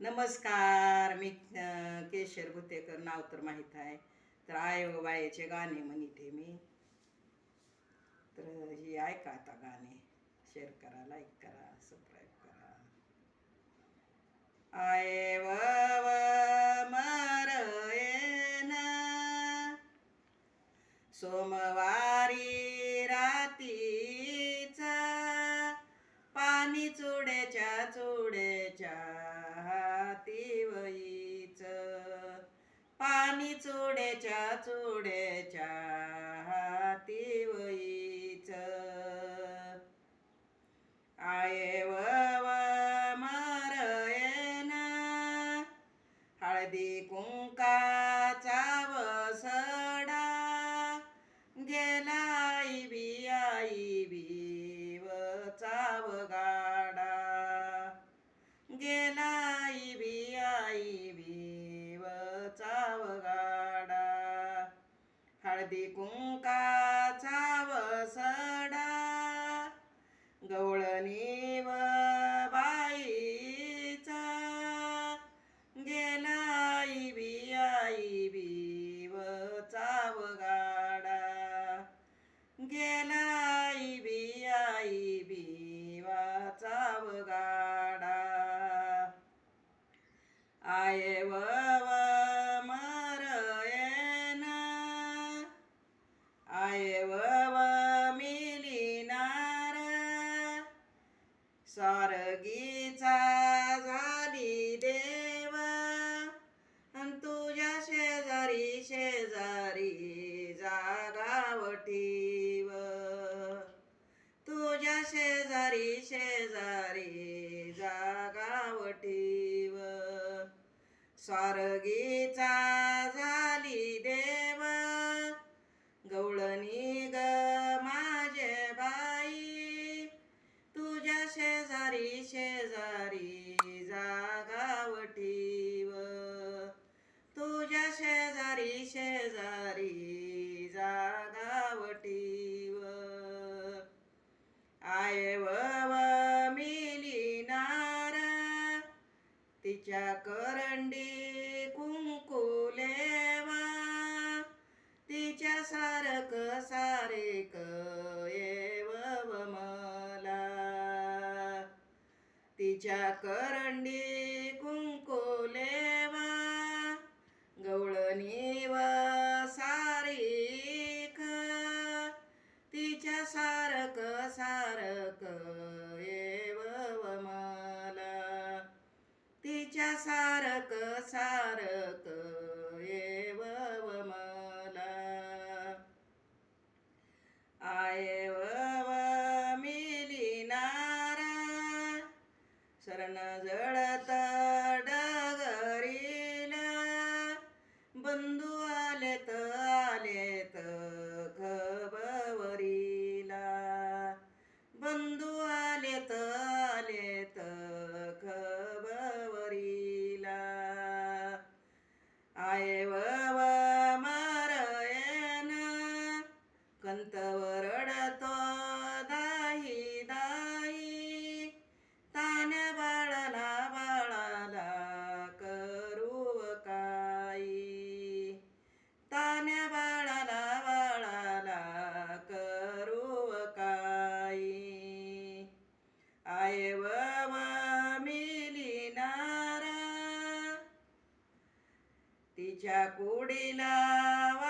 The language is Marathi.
नमस्कार मी केशर भुतेकर नाव तर माहीत आहे. तर आयोबाईचे गाणे म्हणते मी तर ही ऐका आता गाणे. शेअर करा लाईक करा सबस्क्राईब करा. आय पाणी चुड्याच्या चुड्याच्या हाती वईच आये व मरयन हळदी कुंकाचा वसडा गेला बी आई बी व चाव गाडा गेला हळदी कुंकाचा वसडा गवळणी स्वर्गीचा झाली देव. अन तुझ्या शेजारी शेजारी जागावटीव तुझ्या शेजारी शेजारी जागावटीव स्वर्गीचा शेजारी शेजारी जागावटीव तुझ्या शेजारी शेजारी जागावटीव आय व मिलिनार तिच्या करंडी कुंकुलेवा. तिच्या सारक सारेक तिच्या करंडी कुंकोलेवा गवळणी व तिच्या सारक सारक येव मला तिच्या सारक सारक शरण जळत डगरील बंधू आलेत आलेत खबरीला बंधू आलेत आलेत खबरीला आये व मरयन कंतवरडतो ಕುಡಿಲಾವ